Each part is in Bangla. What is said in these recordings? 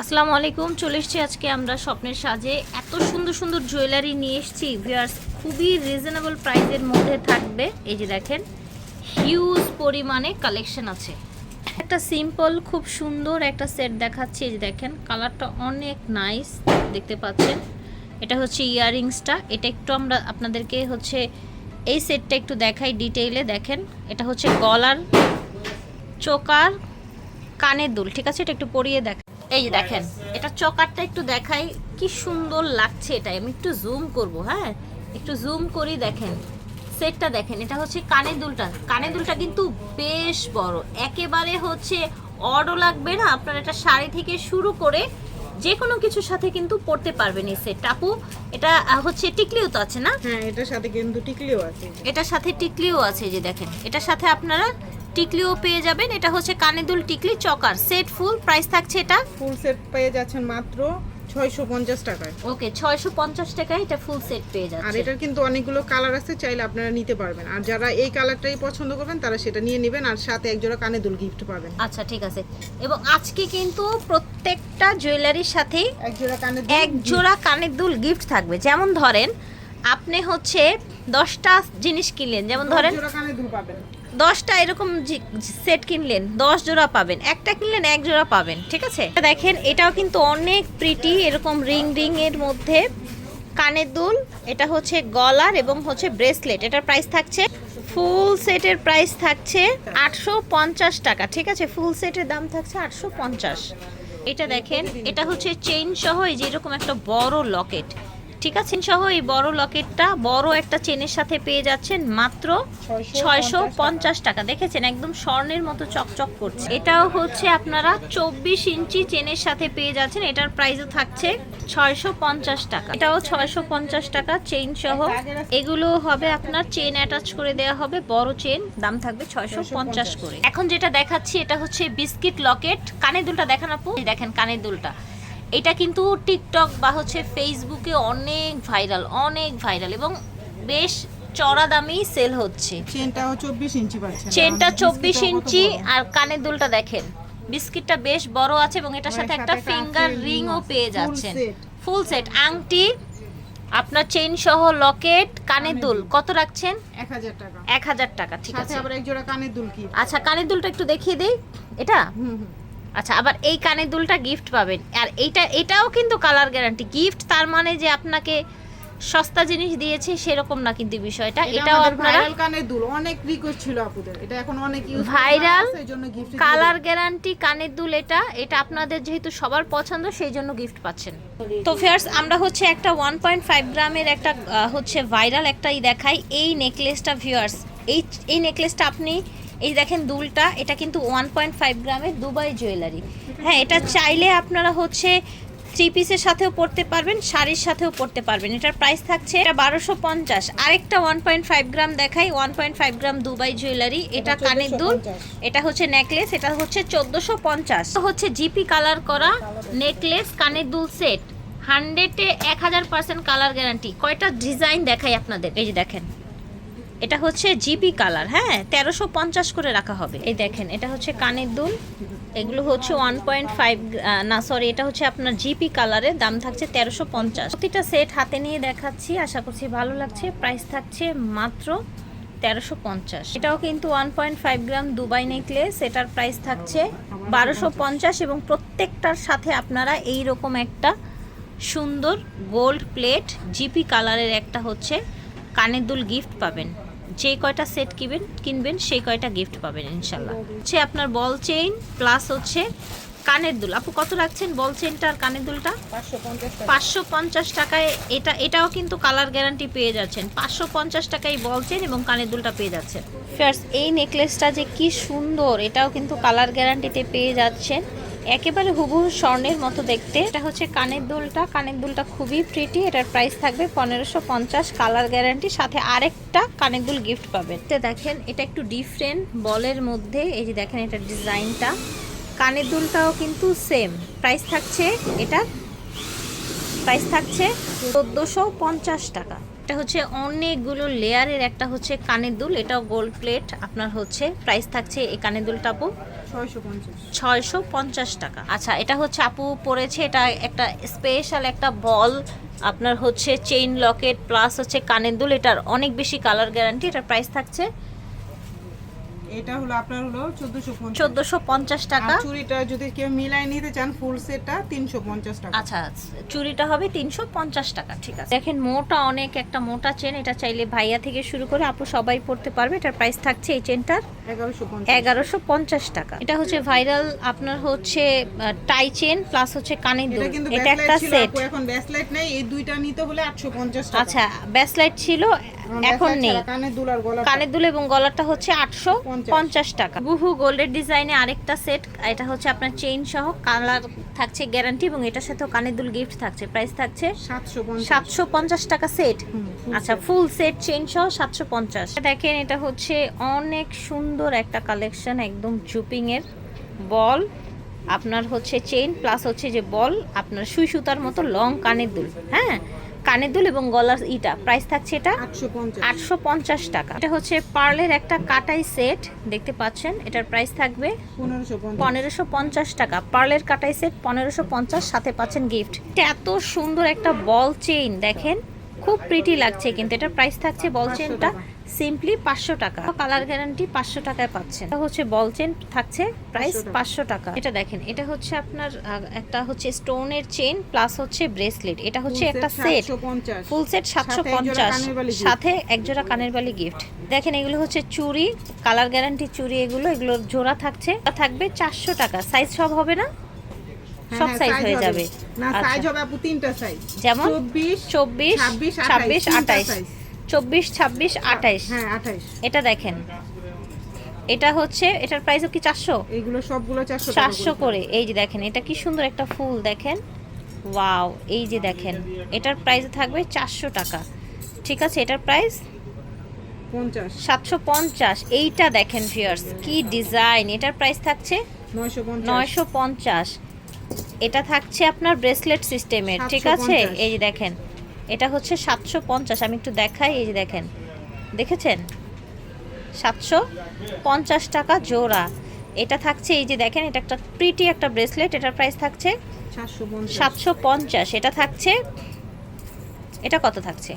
আসসালামু আলাইকুম, চলে এসেছি আজকে আমরা স্বপ্নের সাজে। এত সুন্দর সুন্দর জুয়েলারি নিয়ে এসেছি। ভিউয়ার্স খুবই রিজনেবল প্রাইসের মধ্যে থাকবে। এই যে দেখেন হিউজ পরিমাণে কালেকশন আছে। একটা সিম্পল খুব সুন্দর একটা সেট দেখাচ্ছি। এই যে দেখেন কালারটা অনেক নাইস দেখতে পাচ্ছেন। এটা হচ্ছে ইয়াররিংসটা এটা একটু আমরা আপনাদেরকে হচ্ছে এই সেটটা একটু দেখাই ডিটেইলে দেখেন, এটা হচ্ছে গলার চোকার কানের দুল, ঠিক আছে? এটা একটু পরিয়ে দেখ এই যে দেখেন এটা চকারটা একটু দেখাই কি সুন্দর লাগছে এটা আমি একটু জুম করব হ্যাঁ? একটু জুম করি দেখেন। সেটটা দেখেন এটা হচ্ছে কানের দুলটা। কানের দুলটা কিন্তু বেশ বড়। একেবারে হচ্ছে অডও লাগবে না আপনার এটা শাড়ি থেকে শুরু করে যে কোনো কিছুর সাথে কিন্তু পড়তে পারবেন এই সেটটা আপু এটা হচ্ছে টিকলিও তো আছে না? হ্যাঁ এটার সাথে কিন্তু টিকলিও আছে। এটার সাথে টিকলিও আছে যে দেখেন। এটার সাথে আপনারা টিকলিও পেয়ে যাবেন। এটা হচ্ছে কানে দুল টিকলি চকার। সেট ফুল প্রাইস থাকছে এটা? ফুল সেট পেয়ে যাচ্ছেন মাত্র ছয়শো পঞ্চাশ টাকায়। ওকে ছয়শো পঞ্চাশ টাকায় এটা ফুল সেট পেয়ে আর এটার কিন্তু অনেকগুলো কালার আছে চাইলে আপনারা নিতে পারবেন। আর যারা এই কালারটাই পছন্দ করবেন তারা সেটা নিয়ে নেবেন আর সাথে একজোড়া কানে দুল গিফট পাবেন। আচ্ছা ঠিক আছে। এবং আজকে কিন্তু প্রত্যেকটা জুয়েলারির সাথেই একজোড়া কানে এক জোড়া কানের দুল গিফট থাকবে। যেমন ধরেন আপনি হচ্ছে দশটা জিনিস কিনলেন। যেমন ধরেন দশটা এরকম সেট কিনলেন, দশ জোড়া পাবেন। একটা কিনলেন, এক জোড়া পাবেন, ঠিক আছে? দেখেন, এটাও কিন্তু অনেক প্রিটি এরকম রিং রিং এর মধ্যে কানের দুল। এটা হচ্ছে গলার এবং হচ্ছে ব্রেসলেট। এটার প্রাইস থাকছে ফুল সেটের প্রাইস থাকছে আটশো পঞ্চাশ টাকা, ঠিক আছে? ফুল সেটের দাম থাকছে আটশো পঞ্চাশ। এটা দেখেন, এটা হচ্ছে চেইন সহ, এই যে এরকম একটা বড় লকেট ঠিক আছে সহ এই বড় লকেটটা বড় একটা চেনের সাথে পেয়ে যাচ্ছেন মাত্র ছয়শো পঞ্চাশ টাকা। দেখেছেন একদম স্বর্ণের মতো চকচক করছে। এটাও হচ্ছে আপনারা চব্বিশ ইঞ্চি চেনের সাথে পেয়ে যাচ্ছেন এটার প্রাইসও থাকছে ছয়শো পঞ্চাশ টাকা। এটাও ছয়শো পঞ্চাশ টাকা চেইন সহ। এগুলো হবে আপনার চেন অ্যাটাচ করে দেওয়া হবে বড় চেন দাম থাকবে ছয়শো পঞ্চাশ করে। এখন যেটা দেখাচ্ছি এটা হচ্ছে বিস্কিট লকেট। কানের দুলটা দেখান আপু। দেখেন কানের দুলটা। এটা কিন্তু টিকটক বা হচ্ছে ফেসবুকে অনেক ভাইরাল অনেক ভাইরাল এবং বেশ চড়া দামেই সেল হচ্ছে। চেনটাও চব্বিশ ইঞ্চি পাচ্ছেন চেনটা আর চব্বিশ বিস্কিটটাও কত ইঞ্চি আর কানের দুলটা দেখেন বিস্কিটটা বেশ বড় আছে এবং এটার সাথে একটা ফিঙ্গার রিংও পেয়ে যাচ্ছেন। ফুল সেট আংটি আপনার চেইন সহ লকেট কানের দুল কত রাখছেন? এক হাজার টাকা। এক হাজার টাকা ঠিক আছে। আবার একজোড়া কানের দুল কি? আচ্ছা কানের দুলটা একটু দেখিয়ে দেই। এটা? হুম হুম। আচ্ছা আবার এই কানের দুলটা গিফট পাবেন। আর এইটা এটাও কিন্তু কালার গ্যারান্টি গিফট তার মানে যে আপনাকে সস্তা জিনিস দিয়েছে সেরকম না কিন্তু বিষয়টা। এটা এটাও আপনারা ভাইরাল কানের দুল। অনেক রিকোয়েস্ট ছিল আপুদের। এটা এখন অনেক ইউজ গিফট কালার গ্যারান্টি কানের দুল এটা। এটা আপনাদের যেহেতু সবার পছন্দ সেই জন্য গিফট পাচ্ছেন। তো ফেয়ার্স আমরা হচ্ছে একটা ওয়ান পয়েন্ট ফাইভ গ্রামের একটা হচ্ছে ভাইরাল একটাই দেখাই। এই নেকলেসটা ভিউয়ার্স এই এই নেকলেসটা আপনি এই দেখেন দুলটা এটা কিন্তু ওয়ান পয়েন্ট ফাইভ গ্রামের দুবাই জুয়েলারি। হ্যাঁ এটা চাইলে আপনারা হচ্ছে থ্রি পিসের সাথেও পড়তে পারবেন শাড়ির সাথেও পড়তে পারবেন। এটার প্রাইস থাকছে এটা বারোশো পঞ্চাশ। আরেকটা ওয়ান পয়েন্ট ফাইভ গ্রাম দেখাই one point five gram Dubai jewellery. এটা কানের দুল এটা হচ্ছে নেকলেস এটা হচ্ছে চোদ্দোশো পঞ্চাশ। হচ্ছে জিপি কালার করা নেকলেস কানের দুল সেট হান্ড্রেডে এক হাজার পার্সেন্ট কালার গ্যারান্টি কয়টা ডিজাইন দেখাই আপনাদের? এই যে দেখেন। এটা হচ্ছে জিপি কালার হ্যাঁ? তেরোশো পঞ্চাশ করে রাখা হবে। এই দেখেন, এটা হচ্ছে কানের দুল। এগুলো হচ্ছে ওয়ান পয়েন্ট ফাইভ না সরি এটা হচ্ছে আপনার জিপি কালারের দাম থাকছে তেরোশো পঞ্চাশ। প্রতিটা সেট হাতে নিয়ে দেখাচ্ছি, আশা করছি ভালো লাগছে। প্রাইস থাকছে মাত্র তেরোশো পঞ্চাশ। এটাও কিন্তু one point five gram Dubai necklace, এটার প্রাইস থাকছে বারোশো পঞ্চাশ এবং প্রত্যেকটার সাথে আপনারা এই রকম একটা সুন্দর গোল্ড প্লেট জিপি কালারের একটা হচ্ছে কানের দুল গিফট পাবেন। যে কয়টা সেট কিনবেন কিনবেন, সেই কয়টা গিফট পাবেন ইনশাল্লাহ। হচ্ছে আপনার বল চেইন প্লাস হচ্ছে কানের দুল। আপু, কত রাখছেন বল চেইনটা আর কানের দুলটা? পাঁচশো পঞ্চাশ টাকা টাকায় এটা, এটাও কিন্তু কালার গ্যারান্টি পেয়ে যাচ্ছেন। পাঁচশো পঞ্চাশ টাকায় বলছেন এবং কানের দুলটা পেয়ে যাচ্ছেন। ফার্স্ট এই নেকলেসটা যে কি সুন্দর, এটাও কিন্তু কালার গ্যারান্টিতে পেয়ে যাচ্ছেন। একেবারে হুবহু স্বর্ণের মতো দেখতে। এটা হচ্ছে কানের দুলটা। কানের দুলটা খুবই প্রিটি এটার প্রাইস থাকবে পনেরোশো পঞ্চাশ। কালার গ্যারান্টি সাথে আরেকটা কানের দুল গিফট পাবেন। দেখেন, এটা একটু ডিফারেন্ট বলের মধ্যে। এই যে দেখেন এটা ডিজাইনটা কানের দুলটাও কিন্তু সেম প্রাইস থাকছে, এটা প্রাইস থাকছে চোদ্দোশো পঞ্চাশ টাকা। এটা হচ্ছে অনেকগুলো লেয়ারের একটা হচ্ছে কানের দুল। এটাও গোল্ড প্লেট আপনার হচ্ছে প্রাইস থাকছে এই কানের দুলটাপো ছয়শো পঞ্চাশ। টাকা। আচ্ছা এটা হচ্ছে আপু পড়েছে এটা একটা স্পেশাল একটা বল আপনার হচ্ছে চেইন লকেট প্লাস হচ্ছে কানের দুল, এটার অনেক বেশি কালার গ্যারান্টি এটার প্রাইস থাকছে এটা হলো আপনার হলো চোদ্দশো পঞ্চাশ। চোদ্দোশো পঞ্চাশ টাকা। আর চুড়িটা যদি কেউ মিলাই নিতে চান ফুল সেটটা তিনশো পঞ্চাশ টাকা। আচ্ছা চুরিটা হবে তিনশো পঞ্চাশ টাকা ঠিক আছে। দেখেন মোটা অনেক একটা মোটা চেন এটা চাইলে ভাইয়া থেকে শুরু করে আপু সবাই পড়তে পারবে। এটার প্রাইস থাকছে এই চেনটার এগারোশো পঞ্চাশ। এগারোশো পঞ্চাশ টাকা। এটা হচ্ছে ভাইরাল আপনার হচ্ছে টাই চেন প্লাস হচ্ছে কানের দুল। এটা একটা সেট এখন ব্যাসলাইট নেই এই দুইটা নিতে হলে আটশো পঞ্চাশ টাকা। আচ্ছা ব্যাসলাইট ছিল এখন নেই। কানের দুল এবং গলাটা হচ্ছে আটশো পঞ্চাশ। টাকা। বুহু গোল্ডের ডিজাইনে আরেকটা সেট এটা হচ্ছে আপনার চেইন সহ কালার থাকছে গ্যারান্টি এবং এটার সাথেও কানের দুল গিফট থাকছে। প্রাইস থাকছে সাতশো পঞ্চাশ। টাকা সেট। হুম, আচ্ছা ফুল সেট চেইন সহ সাতশো পঞ্চাশ। দেখেন এটা হচ্ছে অনেক সুন্দর একটা কালেকশন একদম জুপিং এর বল। আপনার হচ্ছে চেইন প্লাস হচ্ছে যে বল আপনার সুই সুতার মতো লং কানের দুল। হ্যাঁ? কানের দুল এবং গলার ইটা। প্রাইস থাকছে এটা আটশো পঞ্চাশ। টাকা। এটা হচ্ছে পার্লের একটা কাটাই সেট দেখতে পাচ্ছেন? এটার প্রাইস থাকবে পনেরোশো পঞ্চাশ। টাকা। পার্লের কাটাই সেট পনেরোশো পঞ্চাশ সাথে পাচ্ছেন গিফট এটা এত সুন্দর একটা বল চেইন দেখেন? খুব প্রিটি লাগছে কিন্তু এটার প্রাইস থাকছে বল 500 চেনটা টাকা। সিম্পলি পাঁচশো টাকা। কালার গ্যারান্টি পাঁচশো টাকায় পাচ্ছেন। এটা হচ্ছে বল চেন থাকছে প্রাইস পাঁচশো টাকা। এটা দেখেন এটা হচ্ছে আপনার একটা হচ্ছে স্টোনের চেন প্লাস হচ্ছে ব্রেসলেট এটা হচ্ছে একটা সেট ফুল সেট সাতশো পঞ্চাশ। সাথে এক জোড়া কানের বালি গিফট দেখেন এগুলো হচ্ছে চুড়ি কালার গ্যারান্টি চুড়ি এগুলো এগুলো জোড়া থাকছে। থাকবে চারশো টাকা। সাইজ সব হবে না? হ্যাঁ, সব হ্যাঁ, সাইজ হয়ে যাবে। না আচ্ছা। সাইজ হবে আপু তিনটা সাইজ যেমন চব্বিশ চব্বিশ 26, 28, চব্বিশ ছাব্বিশ আঠাইশ। হ্যাঁ আঠাইশ। এটা দেখেন। এটা হচ্ছে এটার প্রাইসও কি চারশো? এইগুলো সবগুলো চারশো চারশো করে। এই যে দেখেন এটা কি সুন্দর একটা ফুল দেখেন। ওয়াও এই যে দেখেন। এটার প্রাইস থাকবে চারশো টাকা। ঠিক আছে এটার প্রাইস পঞ্চাশ। সাতশো পঞ্চাশ। এইটা দেখেন ভিউয়ার্স কি ডিজাইন এটার প্রাইস থাকছে নয়শো পঞ্চাশ। এটা থাকছে আপনার ব্রেসলেট সিস্টেমের ঠিক আছে? এই যে দেখেন। এটা হচ্ছে সাতশো পঞ্চাশ। আমি একটু দেখাই এই যে দেখেন। দেখেছেন? সাতশো পঞ্চাশ টাকা জোড়া। এটা থাকছে এই যে দেখেন এটা একটা প্রিটি একটা ব্রেসলেট এটার প্রাইস থাকছে সাতশো পঞ্চাশ। এটা থাকছে এটা কত থাকছে?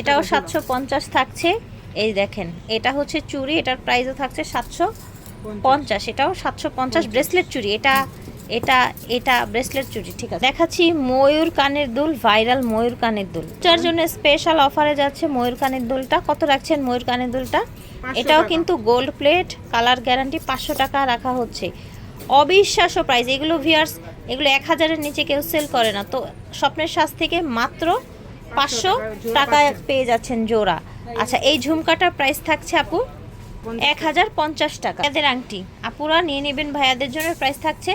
এটাও সাতশো পঞ্চাশ থাকছে। এই দেখেন এটা হচ্ছে চুড়ি এটার প্রাইসও থাকছে সাতশো পঞ্চাশ। এটাও সাতশো পঞ্চাশ ব্রেসলেট চুড়ি। এটা এটা এটা ব্রেসলেট চুড়ি ঠিক আছে। দেখাচ্ছি ময়ূর কানের দুল ভাইরাল ময়ূর কানের দুল। যার জন্য স্পেশাল অফারে যাচ্ছে ময়ূর কানের দুলটা। কত রাখছেন ময়ূর কানের দুলটা? এটাও কিন্তু গোল্ড প্লেট কালার গ্যারান্টি পাঁচশো টাকা রাখা হচ্ছে। অবিশ্বাস্য প্রাইস এগুলো ভিয়ার্স এগুলো এক হাজারের নিচে কেউ সেল করে না। তো স্বপ্নের সাজ থেকে মাত্র পাঁচশো টাকা টাকায় পেয়ে যাচ্ছেন জোড়া। আচ্ছা এই ঝুমকাটার প্রাইস থাকছে আপু? এক হাজার পঞ্চাশ টাকা। এদের আংটি। আপুরা নিয়ে নেবেন ভাইয়াদের জন্য প্রাইস থাকছে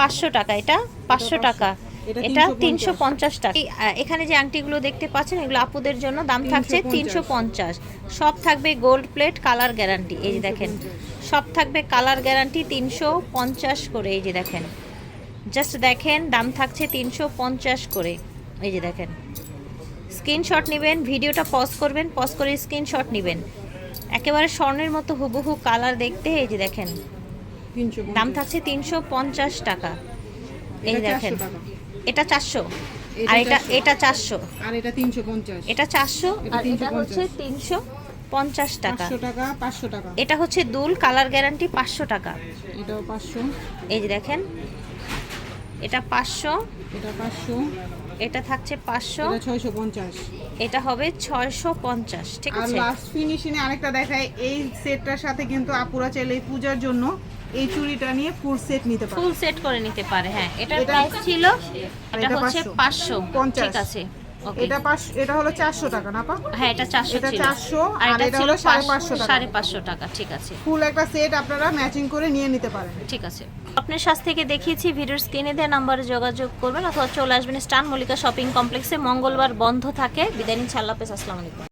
পাঁচশো টাকা। এটা পাঁচশো টাকা। এটা এটা 350 তিনশো পঞ্চাশ টাকা। এখানে যে আংটিগুলো দেখতে পাচ্ছেন এগুলো আপুদের জন্য দাম থাকছে তিনশো পঞ্চাশ। সব থাকবে গোল্ড প্লেট কালার গ্যারান্টি এই যে দেখেন। সব থাকবে কালার গ্যারান্টি তিনশো পঞ্চাশ করে। এই যে দেখেন। জাস্ট দেখেন দাম থাকছে তিনশো পঞ্চাশ করে। এই যে দেখেন। স্ক্রিনশট নেবেন ভিডিওটা পজ করবেন পজ করে স্ক্রিনশট নেবেন। একেবারে স্বর্ণের মতো হুবহু কালার দেখতে এই যে দেখেন। দাম থাকছে তিনশো পঞ্চাশ টাকা। এই দেখেন। এটা চারশো। আর এটা এটা চারশো। আর এটা তিনশো পঞ্চাশ। এটা চারশো আর এটা হচ্ছে তিনশো পঞ্চাশ টাকা। পাঁচশো টাকা পাঁচশো টাকা। এটা হচ্ছে দুল কালার গ্যারান্টি পাঁচশো টাকা। এটাও পাঁচশো। এই যে দেখেন এটা পাঁচশো। এটা পাঁচশো। এটা থাকছে পাঁচশো। ছয়শো পঞ্চাশ। এটা হবে ছয়শো পঞ্চাশ ঠিক আছে? লাস্ট ফিনিশিং আরেকটা দেখায় এই সেটটার সাথে কিন্তু আপুরা চাইলে এই পূজার জন্য এই চুড়িটা নিয়ে ফুল সেট নিতে পারে। ফুল সেট করে নিতে পারে হ্যাঁ। এটার এটা- প্রাইস ছিল এটা হচ্ছে পাঁচশো। পঞ্চাশ। ঠিক আছে। এটা পাঁচ এটা হলো চারশো টাকা না পা হ্যাঁ এটা চারশো এটা চারশো আর এটা হলো সাড়ে পাঁচশো টাকা। সাড়ে পাঁচশো টাকা ঠিক আছে। ফুল একটা সেট আপনারা ম্যাচিং করে নিয়ে নিতে পারেন। ঠিক আছে। আপনার সাজ থেকে দেখিয়েছি ভিডিওর স্ক্রিনে দেওয়া নাম্বারে যোগাযোগ করবেন অথবা চলে আসবেন স্টান মল্লিকা শপিং কমপ্লেক্সে। মঙ্গলবার বন্ধ থাকে। বিদায় নিচ্ছি আল্লাহ হাফেজ আসসালামু আলাইকুম।